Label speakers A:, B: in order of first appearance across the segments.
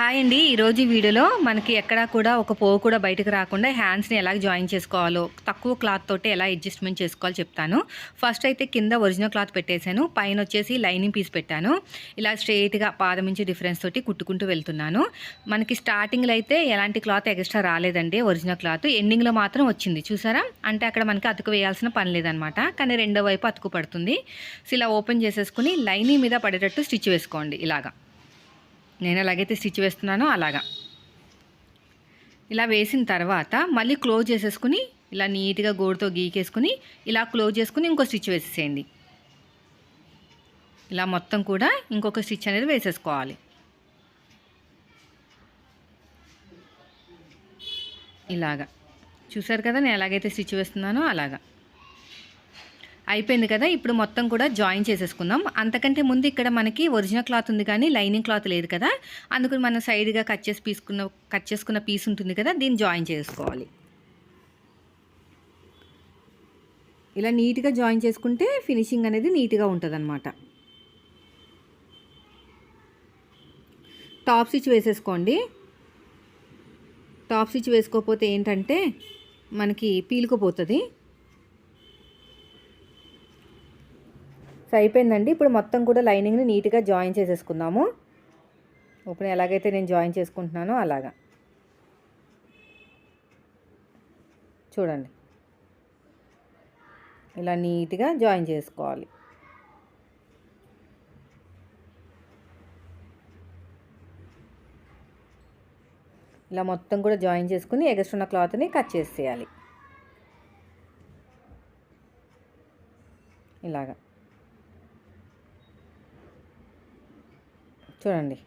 A: Hi అండి. ఈరోజు వీడియోలో మనకి ఎక్కడా కూడా ఒక పోవు కూడా బయటకు రాకుండా హ్యాండ్స్ని ఎలా జాయిన్ చేసుకోవాలో తక్కువ క్లాత్ తోటి ఎలా అడ్జస్ట్మెంట్ చేసుకోవాలో చెప్తాను. ఫస్ట్ అయితే కింద ఒరిజినల్ క్లాత్ పెట్టేశాను. పైన వచ్చేసి లైనింగ్ పీస్ పెట్టాను. ఇలా స్ట్రెయిట్గా పాదం నుంచి డిఫరెన్స్ తోటి కుట్టుకుంటూ వెళ్తున్నాను. మనకి స్టార్టింగ్లో అయితే ఎలాంటి క్లాత్ ఎక్స్ట్రా రాలేదండి ఒరిజినల్ క్లాత్. ఎండింగ్లో మాత్రం వచ్చింది. చూసారా? అంటే అక్కడ మనకి అతుకు వేయాల్సిన పని లేదనమాట. కానీ రెండో వైపు అతుకు పడుతుంది. సో ఇలా ఓపెన్ చేసేసుకుని లైనింగ్ మీద పడేటట్టు స్టిచ్ వేసుకోండి ఇలాగా. నేను ఎలాగైతే స్టిచ్ వేస్తున్నానో అలాగా. ఇలా వేసిన తర్వాత మళ్ళీ క్లోజ్ చేసేసుకుని ఇలా నీట్గా గోడుతో గీకేసుకుని ఇలా క్లోజ్ చేసుకుని ఇంకో స్టిచ్ వేసేసేయండి. ఇలా మొత్తం కూడా ఇంకొక స్టిచ్ అనేది వేసేసుకోవాలి. ఇలాగా. చూసారు కదా నేను ఎలాగైతే స్టిచ్ వేస్తున్నానో అలాగా. అయిపోయింది కదా ఇప్పుడు మొత్తం కూడా జాయిన్ చేసేసుకుందాం. అంతకంటే ముందు ఇక్కడ మనకి ఒరిజినల్ క్లాత్ ఉంది కానీ లైనింగ్ క్లాత్ లేదు కదా అందుకని మనం సైడ్గా కట్ చేసి పీసుకున్న కట్ చేసుకున్న పీస్ ఉంటుంది కదా దీన్ని జాయిన్ చేసుకోవాలి. ఇలా నీట్గా జాయిన్ చేసుకుంటే ఫినిషింగ్ అనేది నీట్గా ఉంటుంది అనమాట టాప్ స్టిచ్ వేసేసుకోండి. టాప్ స్టిచ్ వేసుకోకపోతే ఏంటంటే మనకి పీలుకుపోతుంది. సో అయిపోయిందండి. ఇప్పుడు మొత్తం కూడా లైనింగ్ని నీట్గా జాయిన్ చేసేసుకుందాము. ఇప్పుడు ఎలాగైతే నేను జాయిన్ చేసుకుంటున్నానో అలాగా. చూడండి. ఇలా నీట్గా జాయిన్ చేసుకోవాలి. ఇలా మొత్తం కూడా జాయిన్ చేసుకుని ఎగస్ట్రున్న క్లాత్ని కట్ చేసేయాలి. ఇలాగా. చూడండి.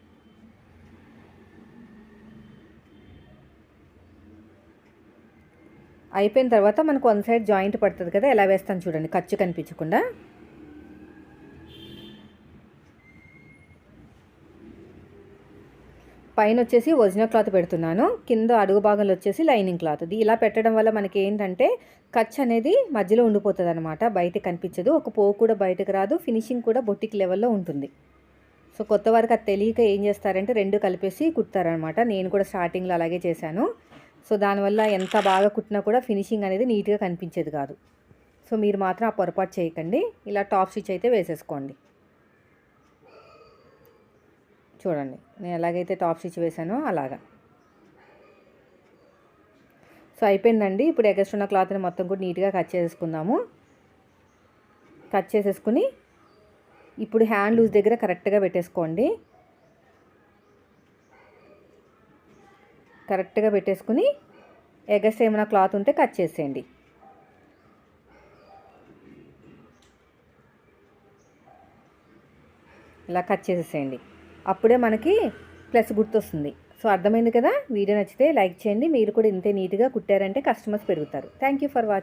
A: అయిపోయిన తర్వాత మనకు వన్ సైడ్ జాయింట్ పడుతుంది కదా ఎలా వేస్తాను చూడండి. ఖర్చు కనిపించకుండా. పైన వచ్చేసి ఒరిజినల్ క్లాత్ పెడుతున్నాను. కింద అడుగు భాగంలో వచ్చేసి లైనింగ్ క్లాత్. ఇది ఇలా పెట్టడం వల్ల మనకి ఏంటంటే ఖర్చు అనేది మధ్యలో ఉండిపోతుంది అనమాట బయట కనిపించదు. ఒక పోవు కూడా బయటకు రాదు. ఫినిషింగ్ కూడా బొట్టికి లెవెల్లో ఉంటుంది. సో కొత్త వారికి అది తెలియక ఏం చేస్తారంటే రెండు కలిపేసి కుడతారనమాట నేను కూడా స్టార్టింగ్లో అలాగే చేశాను. సో దానివల్ల ఎంత బాగా కుట్టినా కూడా ఫినిషింగ్ అనేది నీట్గా కనిపించేది కాదు. సో మీరు మాత్రం ఆ పొరపాటు చేయకండి. ఇలా టాప్ స్టిచ్ అయితే వేసేసుకోండి. చూడండి. నేను ఎలాగైతే టాప్ స్టిచ్ వేసానో అలాగా. సో అయిపోయిందండి. ఇప్పుడు ఎగస్ట్రున్న క్లాత్ని మొత్తం కూడా నీట్గా కట్ చేసుకుందాము కట్ చేసేసుకుని ఇప్పుడు హ్యాండ్ లూజ్ దగ్గర కరెక్ట్గా పెట్టేసుకోండి. కరెక్ట్గా పెట్టేసుకుని ఎగస్ ఏమైనా క్లాత్ ఉంటే కట్ చేసేయండి. ఇలా కట్ చేసేసేయండి. అప్పుడే మనకి ప్లస్ గుర్తొస్తుంది. సో అర్థమైంది కదా? వీడియో నచ్చితే లైక్ చేయండి. మీరు కూడా ఇంతే నీట్గా కుట్టారంటే కస్టమర్స్ పెరుగుతారు. Thank you for watching